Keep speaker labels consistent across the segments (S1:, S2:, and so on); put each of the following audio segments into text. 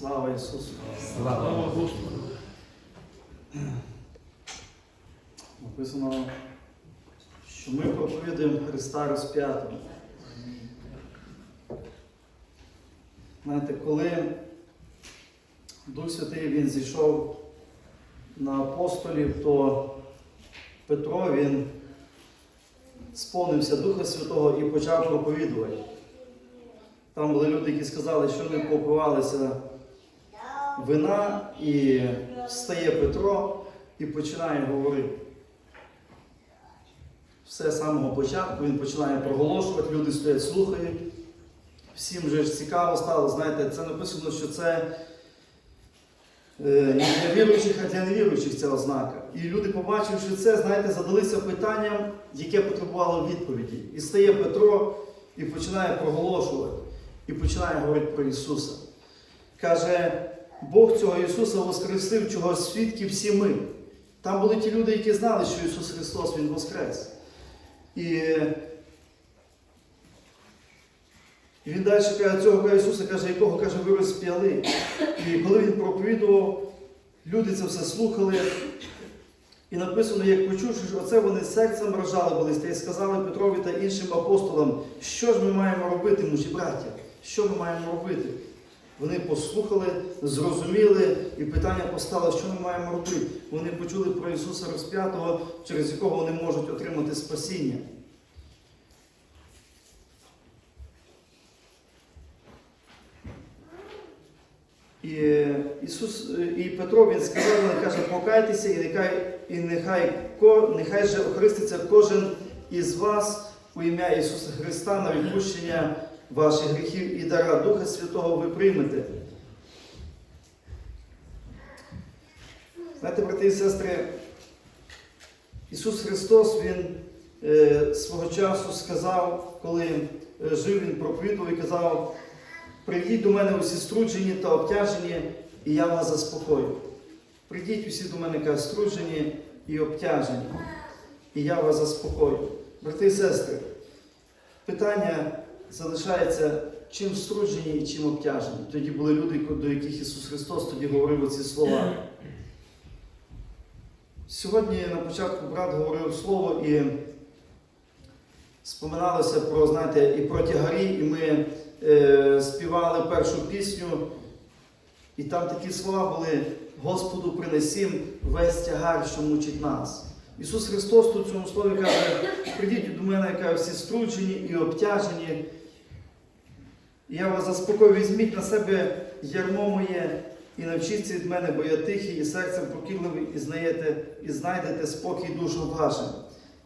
S1: Слава Ісусу!
S2: Слава Господу.
S1: Написано, що ми проповідуємо Христа розп'ятого. Знаєте, коли Дух Святий він зійшов на апостолів, то Петро він сповнився Духа Святого і почав проповідувати. Там були люди, які сказали, що ми попивалися вина, і встає Петро і починає говорити. Все з самого початку він починає проголошувати, люди стоять, слухають. Всім же ж цікаво стало, знаєте, це написано, що це е, не для віруючих, а для невіруючих ця ознака. І люди, побачивши це, знаєте, задалися питанням, яке потребувало відповіді. І стає Петро і починає проголошувати, і починає говорити про Ісуса. Каже, Бог цього Ісуса воскресив, чого свідки всі ми. Там були ті люди, які знали, що Ісус Христос Він Воскрес. І він далі каже, цього Ісуса, каже, якого каже, ви розп'яли. І коли він проповідував, люди це все слухали. І написано, як почувши, що оце вони серцем розжалобились, та й сказали Петрові та іншим апостолам, що ж ми маємо робити, мужі браття? Що ми маємо робити? Вони послухали, зрозуміли, і питання постало, що ми маємо робити. Вони почули про Ісуса Розп'ятого, через якого вони можуть отримати спасіння. І Ісус, і Петро він сказав, він каже, покайтеся, і нехай, і нехай, ко- нехай же охриститься кожен із вас у ім'я Ісуса Христа на відпущення ваших гріхів і дара Духа Святого ви приймете. Знаєте, брати і сестри, Ісус Христос Він е, свого часу сказав, коли е, жив Він проповідував і казав, прийдіть до мене усі струджені та обтяжені, і я вас заспокою. Прийдіть усі до мене каже, струджені і обтяжені, і я вас заспокою. Брати і сестри, питання залишається, чим струджені і чим обтяжені. Тоді були люди, до яких Ісус Христос тоді говорив оці слова. Сьогодні на початку брат говорив слово і споминалося про, знаєте, і про тягарі, і ми е, співали першу пісню, і там такі слова були: Господу принесім весь тягар, що мучить нас. Ісус Христос тут в цьому слові каже, прийдіть до мене, каже, всі струджені і обтяжені. Я вас заспокою, візьміть на себе ярмо моє і навчіться від мене, бо я тихий і серцем покірливий, і знаєте, і знайдете спокій душам вашим.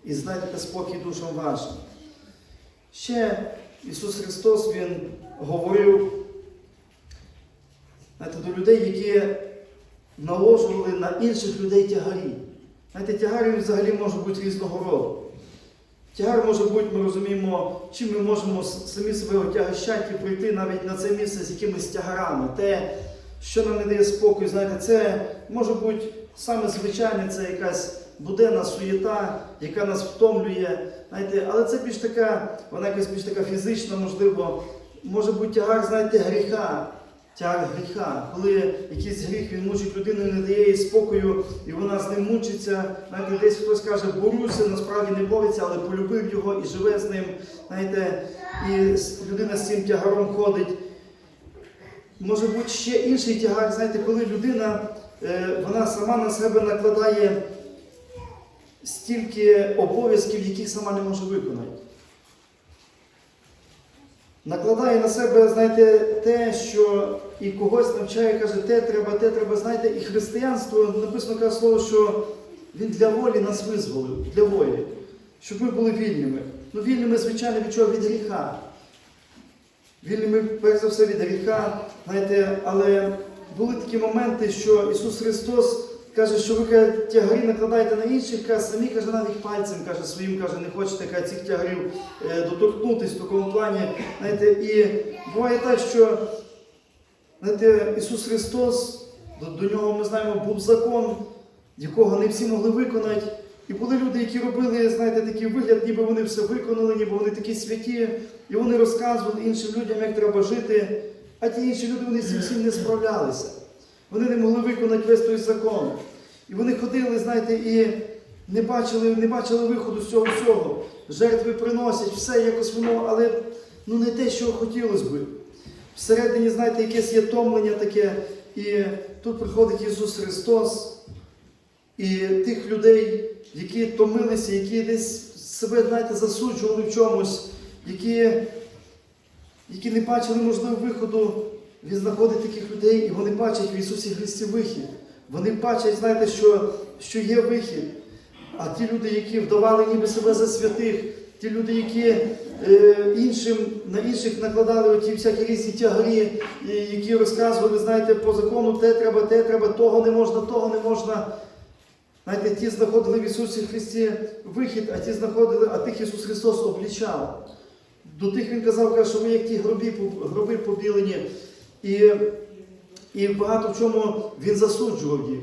S1: І знайдете спокій душам вашим. Ще Ісус Христос Він говорив знаєте, до людей, які наложували на інших людей тягарі. Знаєте, тягарі взагалі можуть бути різного роду. Тягар може бути, ми розуміємо, чим ми можемо самі себе отягощати і прийти навіть на це місце з якимись тягарами. Те, що нам не дає спокою, знаєте, це може бути саме звичайне, це якась буденна суєта, яка нас втомлює. Знаєте, але це більш така, вона якась більш така фізична, можливо. Може бути тягар, знаєте, гріха. Тягар гріха, коли якийсь гріх він мучить людину не дає їй спокою, і вона з ним мучиться. Знаєте, десь хтось каже, борюся, насправді не бореться, але полюбив його і живе з ним. Знаєте, і людина з цим тягаром ходить. Може бути ще інший тягар, знаєте, коли людина е, вона сама на себе накладає стільки обов'язків, яких сама не може виконати. Накладає на себе, знаєте, те, що і когось навчає, каже, те треба, те треба, знаєте, і християнство написано каже слово, що він для волі нас визволив, для волі, щоб ми були вільними. Ну, вільними, звичайно, від чого? Від гріха. Вільними, перш за все, від гріха, знаєте, але були такі моменти, що Ісус Христос каже, що ви каже, тягарі накладаєте на інших, каже, самі каже, навіть пальцем каже, своїм каже, не хочете каже, цих тягарів е, доторкнутись в такому плані. Знаєте, і буває так, що знаєте, Ісус Христос, до, до нього ми знаємо, був закон, якого не всі могли виконати. І були люди, які робили, знаєте, такий вигляд, ніби вони все виконали, ніби вони такі святі, і вони розказували іншим людям, як треба жити. А ті інші люди вони всім не справлялися. Вони не могли виконати весь той закон. І вони ходили, знаєте, і не бачили, не бачили виходу з цього всього. Жертви приносять, все якось воно, але ну, не те, що хотілося би. Всередині, знаєте, якесь є томлення таке, і тут приходить Ісус Христос, і тих людей, які томилися, які десь себе, знаєте, засуджували в чомусь, які, які не бачили, можливо, виходу, Він знаходить таких людей, і вони бачать в Ісусі Христі вихід. Вони бачать, знаєте, що, що є вихід. А ті люди, які вдавали ніби себе за святих, ті люди, які е, іншим, на інших накладали оті всякі різні тягарі, які розказували, знаєте, по закону те треба, те треба, того не можна, того не можна. Знаєте, ті знаходили в Ісусі Христі вихід, а ті знаходили, а тих Ісус Христос облічав. До тих Він казав, що ви як ті гроби, гроби побілені. І, і багато в чому Він засуджував їх.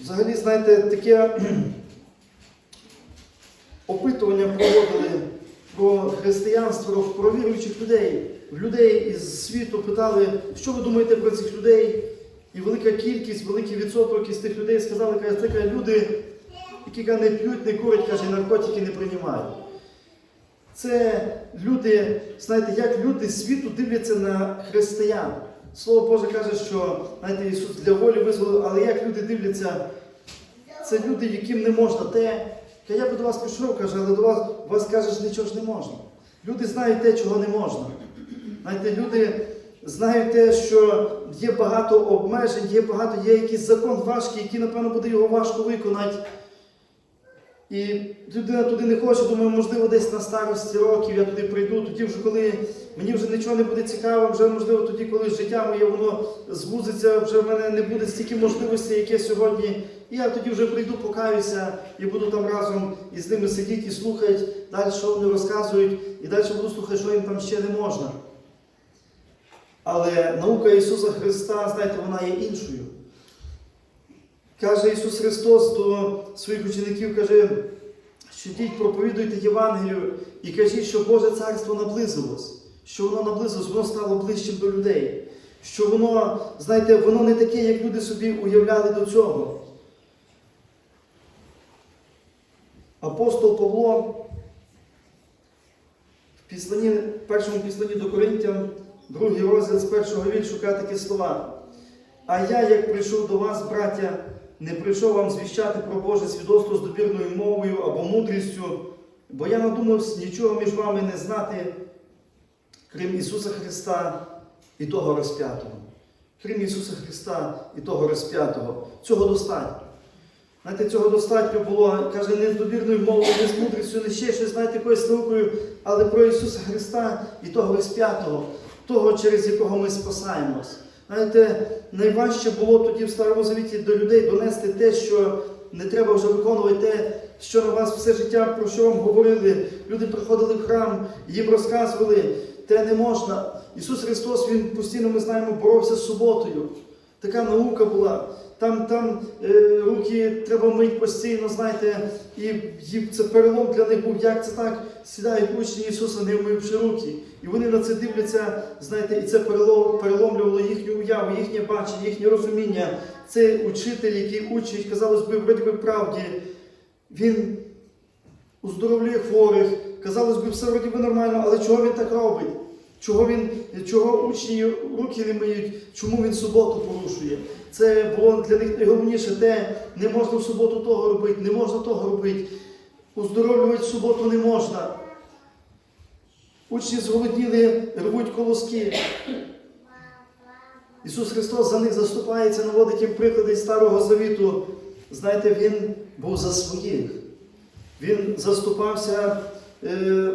S1: Взагалі, знаєте, таке опитування проводили про християнство, про віруючих людей. Людей із світу питали, що ви думаєте про цих людей? І велика кількість, великий відсоток із тих людей сказали, каже, це люди, які не п'ють, не курять, каже, наркотики не приймають. Це люди, знаєте, як люди світу дивляться на християн. Слово Боже каже, що знаєте, Ісус для волі визволив, але як люди дивляться, це люди, яким не можна те. Я би до вас пішов, каже, але до вас, вас що нічого ж не можна. Люди знають те, чого не можна. Знаєте, люди знають те, що є багато обмежень, є багато, є якийсь закон важкий, який, напевно, буде його важко виконати. І людина туди не хоче, думаю, можливо, десь на старості років я туди прийду, тоді вже коли мені вже нічого не буде цікаво, вже можливо тоді, коли життя моє воно звузиться, вже в мене не буде стільки можливостей, як є сьогодні. І я тоді вже прийду, покаюся і буду там разом із ними сидіти і слухати далі, що вони розказують, і далі буду слухати, що їм там ще не можна. Але наука Ісуса Христа, знаєте, вона є іншою. Каже Ісус Христос до своїх учеників, каже, що йдіть, проповідуйте Євангелію і кажіть, що Боже царство наблизилось, що воно наблизилось, воно стало ближчим до людей. Що воно, знаєте, воно не таке, як люди собі уявляли до цього. Апостол Павло в післанні, в першому післанні до Коринтян, другий розділ з першого віршу, каже такі слова. А я, як прийшов до вас, браття, не прийшов вам звіщати про Боже свідоцтво з допірною мовою або мудрістю, бо я надумався нічого між вами не знати, крім Ісуса Христа і того розп'ятого. Крім Ісуса Христа і того розп'ятого. Цього достатньо. Знаєте, цього достатньо було, каже, не з добірною мовою, не з мудрістю, не ще щось, знаєте, якоюсь наукою, але про Ісуса Христа і того розп'ятого, того, через якого ми спасаємось. Знаєте, найважче було тоді в Старому Завіті до людей донести те, що не треба вже виконувати те, що на вас все життя, про що вам говорили. Люди приходили в храм, їм розказували, те не можна. Ісус Христос, Він постійно, ми знаємо, боровся з суботою. Така наука була. Там там е, руки треба мити постійно, знаєте, і, і це перелом для них був, як це так сідають учні Ісуса, не вмивши руки. І вони на це дивляться, знаєте, і це перелом, переломлювало їхню уяву, їхнє бачення, їхнє розуміння. Це учитель, який учить, казалось би, вроді би правді, він уздоровлює хворих, казалось би, все вроді би нормально, але чого він так робить? Чого він, чого учні руки не миють, чому він суботу порушує? Це було для них найголовніше те, не можна в суботу того робити, не можна того робити. Уздоровлювати в суботу не можна. Учні зголодніли, рвуть колоски. Ісус Христос за них заступається, наводить їм приклади Старого Завіту. Знаєте, Він був за своїх. Він заступався е,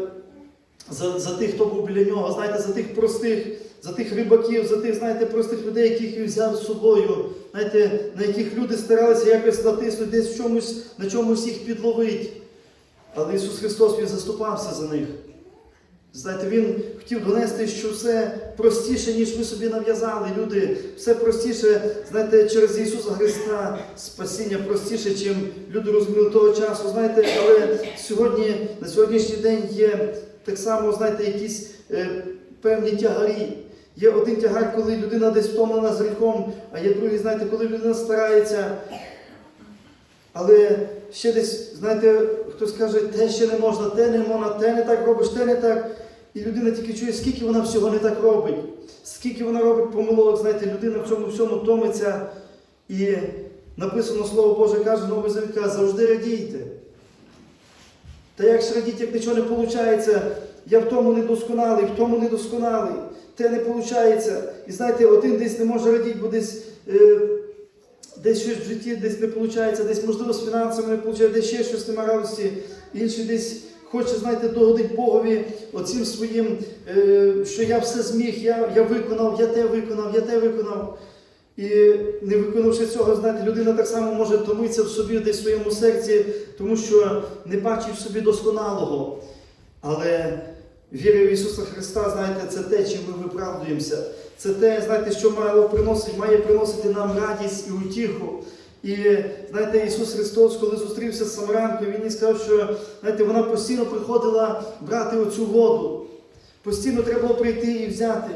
S1: за, за тих, хто був біля нього, знаєте, за тих простих, за тих рибаків, за тих, знаєте, простих людей, яких він взяв з собою, знаєте, на яких люди старалися якось натиснути, десь чомусь, на чомусь їх підловити. Але Ісус Христос Він заступався за них. Знаєте, Він хотів донести, що все простіше, ніж ми собі нав'язали. Люди, все простіше, знаєте, через Ісуса Христа спасіння простіше, чим люди розуміли того часу. Знаєте, але сьогодні, на сьогоднішній день є так само, знаєте, якісь е, певні тягарі. Є один тягар, коли людина десь втомлена з гріхом, а є другий, знаєте, коли людина старається. Але ще десь, знаєте, хтось каже, те ще не можна, те не можна, те не так робиш, те не так. І людина тільки чує, скільки вона всього не так робить, скільки вона робить помилок, знаєте, людина в цьому всьому томиться. І написано Слово Боже каже, новий завіт каже, завжди радійте. Та як ж радіти, як нічого не виходить, я в тому недосконалий, в тому недосконалий, те не виходить. І знаєте, один десь не може радіти, бо десь, е, десь щось в житті десь не виходить, десь, можливо, з фінансами не виходить, десь ще щось немає радості, інший десь хоче, знаєте, догодить Богові оцим своїм, е, що я все зміг, я, я виконав, я те виконав, я те виконав. І не виконавши цього, знаєте, людина так само може томитися в собі, десь в своєму серці, тому що не бачить в собі досконалого. Але віра в Ісуса Христа, знаєте, це те, чим ми виправдуємося. Це те, знаєте, що має приносити, має приносити нам радість і утіху. І знаєте, Ісус Христос, коли зустрівся з Самарянкою, Він їй сказав, що знаєте, вона постійно приходила брати оцю воду. Постійно треба було прийти і взяти.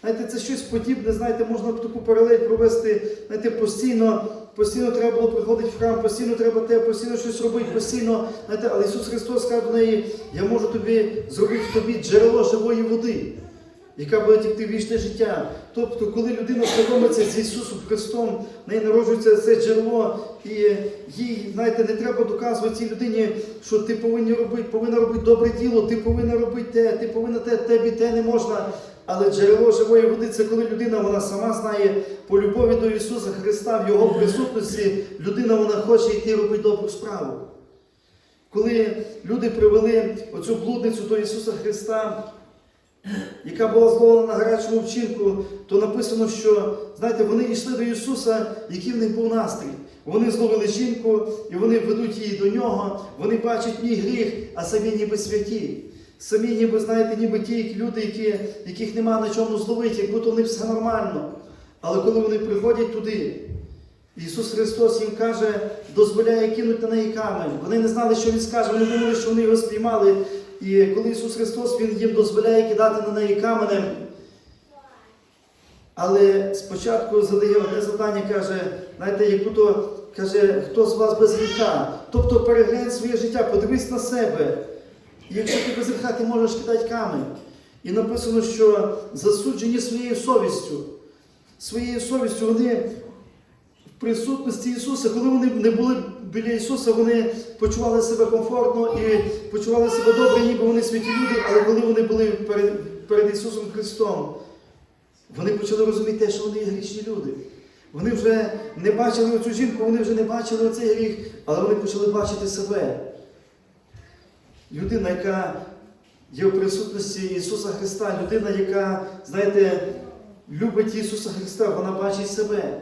S1: Знаєте, це щось подібне, знаєте, можна таку паралель провести. Знаєте, постійно, постійно треба було приходити в храм, постійно треба те, постійно щось робити, постійно. Знаєте, але Ісус Христос сказав до неї, я можу тобі зробити тобі джерело живої води, яка буде тікти вічне життя. Тобто, коли людина знайомиться з Ісусом Христом, в неї народжується це джерело, і їй, знаєте, не треба доказувати цій людині, що ти повинен робити, повинна робити добре діло, ти повинна робити те, ти повинна те, тобі те не можна. Але джерело живої води це коли людина вона сама знає по любові до Ісуса Христа в Його присутності, людина вона хоче йти робити добру справу. Коли люди привели оцю блудницю до Ісуса Христа, яка була зловлена на гарячому вчинку, то написано, що знаєте, вони йшли до Ісуса, який в них був настрій. Вони зловили жінку і вони ведуть її до нього, вони бачать в ній гріх, а самі ніби святі. Самі, ніби, знаєте, ніби ті люди, які, яких нема на чому зловити, як будто в них все нормально. Але коли вони приходять туди, Ісус Христос їм каже, дозволяє кинути на неї камень. Вони не знали, що Він скаже, вони думали, що вони його спіймали. І коли Ісус Христос Він їм дозволяє кидати на неї каменем. Але спочатку задає одне завдання, каже, знаєте, як будто каже, хто з вас без гріха. Тобто переглянь своє життя, подивись на себе. Якщо ти без гріха, ти можеш кидати камінь. І написано, що засуджені своєю совістю. Своєю совістю вони в присутності Ісуса, коли вони не були біля Ісуса, вони почували себе комфортно і почували себе добре, ніби вони святі люди, але коли вони були перед, перед Ісусом Христом, вони почали розуміти те, що вони є грішні люди. Вони вже не бачили оцю жінку, вони вже не бачили оцей гріх, але вони почали бачити себе. Людина, яка є в присутності Ісуса Христа, людина, яка, знаєте, любить Ісуса Христа, вона бачить себе.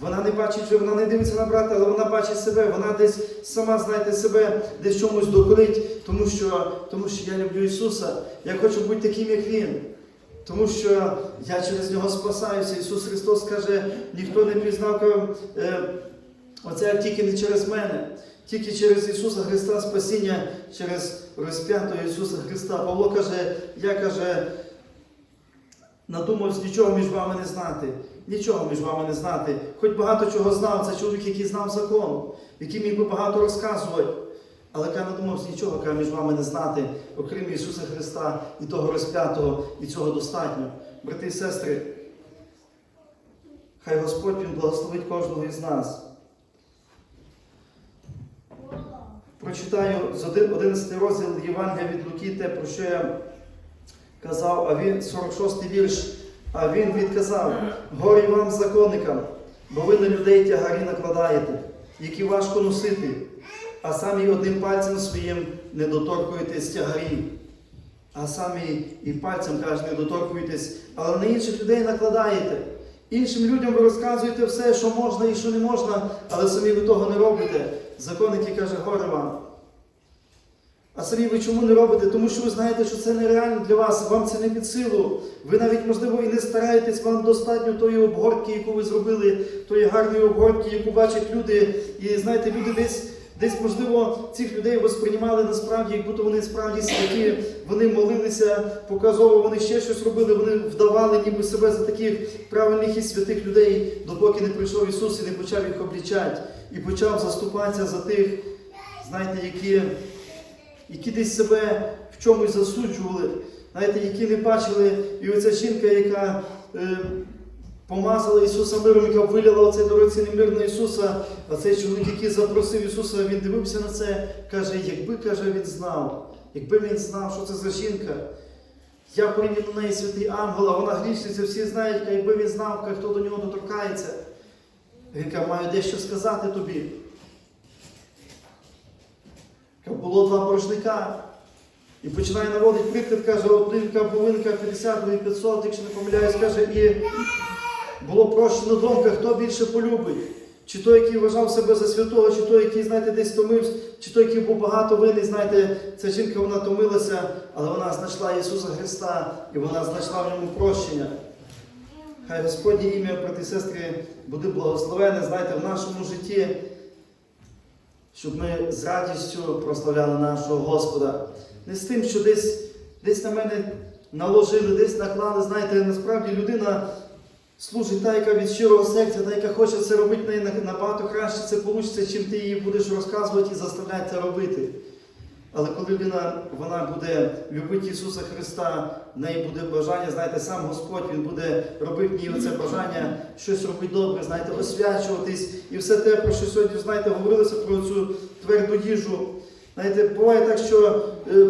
S1: Вона не бачить, вона не дивиться на брата, але вона бачить себе, вона десь сама, знаєте, себе десь чомусь докорить, тому що, тому що я люблю Ісуса. Я хочу бути таким, як Він. Тому що я через нього спасаюся. Ісус Христос каже, ніхто не пізнав е, оце тільки не через мене. Тільки через Ісуса Христа спасіння, через розп'ятого Ісуса Христа. Павло каже, я каже, надумався нічого між вами не знати. Нічого між вами не знати. Хоч багато чого знав, це чоловік, який знав закон, який міг би багато розказувати. Але я надумався нічого каже, між вами не знати, окрім Ісуса Христа і того розп'ятого, і цього достатньо. Брати і сестри, хай Господь Він благословить кожного із нас. Прочитаю з 11 розділ Євангелія від Луки, те, про що я казав, а він 46 вірш. А він відказав: Горі вам, законникам, бо ви на людей тягарі накладаєте, які важко носити, а самі одним пальцем своїм не доторкуєтесь тягарі. А самі і пальцем каже, не доторкуєтесь, але на інших людей накладаєте. Іншим людям ви розказуєте все, що можна і що не можна, але самі ви того не робите. Законники каже, горе вам. А самі ви чому не робите? Тому що ви знаєте, що це нереально для вас, вам це не під силу. Ви навіть, можливо, і не стараєтесь, вам достатньо тої обгортки, яку ви зробили, тої гарної обгортки, яку бачать люди. І знаєте, люди десь Десь, можливо, цих людей восприймали насправді, як будто вони справді святі, вони молилися, показово, вони ще щось робили, вони вдавали ніби себе за таких правильних і святих людей, допоки не прийшов Ісус і не почав їх облічати, і почав заступатися за тих, знаєте, які, які десь себе в чомусь засуджували, знаєте, які не бачили, і оця жінка, яка. Е, помазала Ісуса миром, яка вилила оцей дорогоцінний мир на Ісуса, а цей чоловік, який запросив Ісуса, він дивився на це, каже, якби каже, він знав, якби він знав, що це за жінка. Я прийняв на неї святий ангел, а вона грішниця, всі знають, якби він знав, хто до нього доторкається. Він каже, маю дещо сказати тобі. Було два боржника. І починає наводити приклад, каже, один каже, 50, другий 500, якщо не помиляюсь, каже, і було прощено думка, хто більше полюбить. Чи той, який вважав себе за святого, чи той, який, знаєте, десь томився, чи той, який був багато винний, знаєте, ця жінка вона томилася, але вона знайшла Ісуса Христа і вона знайшла в ньому прощення. Хай Господнє ім'я, брати і сестри, буде благословене, знаєте, в нашому житті, щоб ми з радістю прославляли нашого Господа. Не з тим, що десь, десь на мене наложили, десь наклали, знаєте, насправді людина служить та, яка від щирого серця, та, яка хоче це робити, на- набагато краще це вийде, чим ти її будеш розказувати і заставляти це робити. Але коли людина вона буде любити Ісуса Христа, в неї буде бажання, знаєте, сам Господь Він буде робити в ній оце бажання щось робити добре, знаєте, освячуватись і все те, про що сьогодні, знаєте, говорилося про цю тверду їжу. Знаєте, буває так, що е,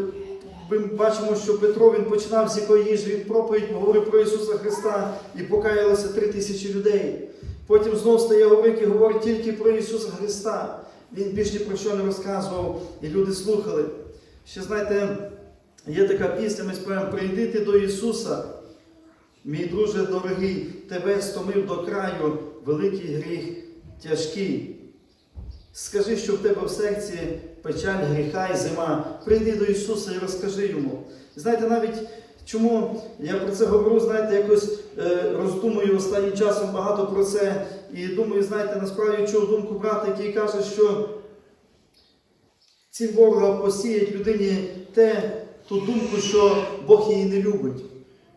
S1: ми бачимо, що Петро він починав з якої їжі, він проповідь говорив про Ісуса Христа і покаялося три тисячі людей. Потім знов стає говорити і говорить тільки про Ісуса Христа. Він більш ні про що не розказував, і люди слухали. Ще знаєте, є така пісня, ми співаємо «Прийди ти до Ісуса, мій друже дорогий, тебе стомив до краю, великий гріх тяжкий. Скажи, що в тебе в серці печаль, гріха і зима. Прийди до Ісуса і розкажи йому. Знаєте, навіть чому я про це говорю, знаєте, якось е, роздумую останнім часом багато про це. І думаю, знаєте, насправді чув думку брата, який каже, що ці ворога посіять людині те, ту думку, що Бог її не любить.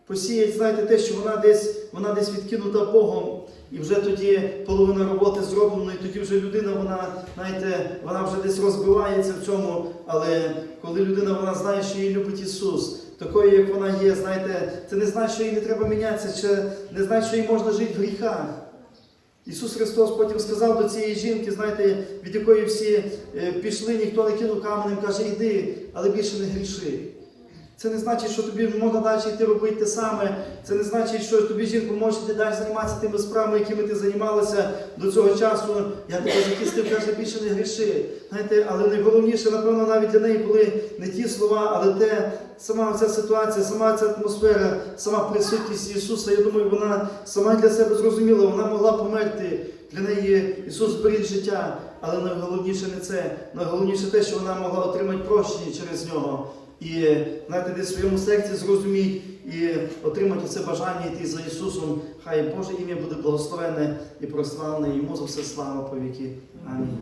S1: Посіять, знаєте, те, що вона десь, вона десь відкинута Богом, і вже тоді половина роботи зроблена, і тоді вже людина, вона, знаєте, вона вже десь розбивається в цьому. Але коли людина вона знає, що її любить Ісус, такою, як вона є, знаєте, це не значить, що їй не треба мінятися, чи не значить, що їй можна жити в гріхах. Ісус Христос потім сказав до цієї жінки, знаєте, від якої всі е, пішли, ніхто не кинув каменем, каже, іди, але більше не гріши. Це не значить, що тобі можна далі йти робити те саме. Це не значить, що тобі жінку може йти далі займатися тими справами, якими ти займалася до цього часу. Я тебе захистив, каже, більше не гріши. Знаєте, але найголовніше, напевно, навіть для неї були не ті слова, але те, сама ця ситуація, сама ця атмосфера, сама присутність Ісуса. Я думаю, вона сама для себе зрозуміла, вона могла померти. Для неї Ісус зберіг життя, але найголовніше не це. Найголовніше те, що вона могла отримати прощення через нього. І знаєте, десь в своєму серці зрозуміть і отримати це бажання йти за Ісусом. Хай Боже ім'я буде благословенне і прославлене йому за все слава по віки. Амінь.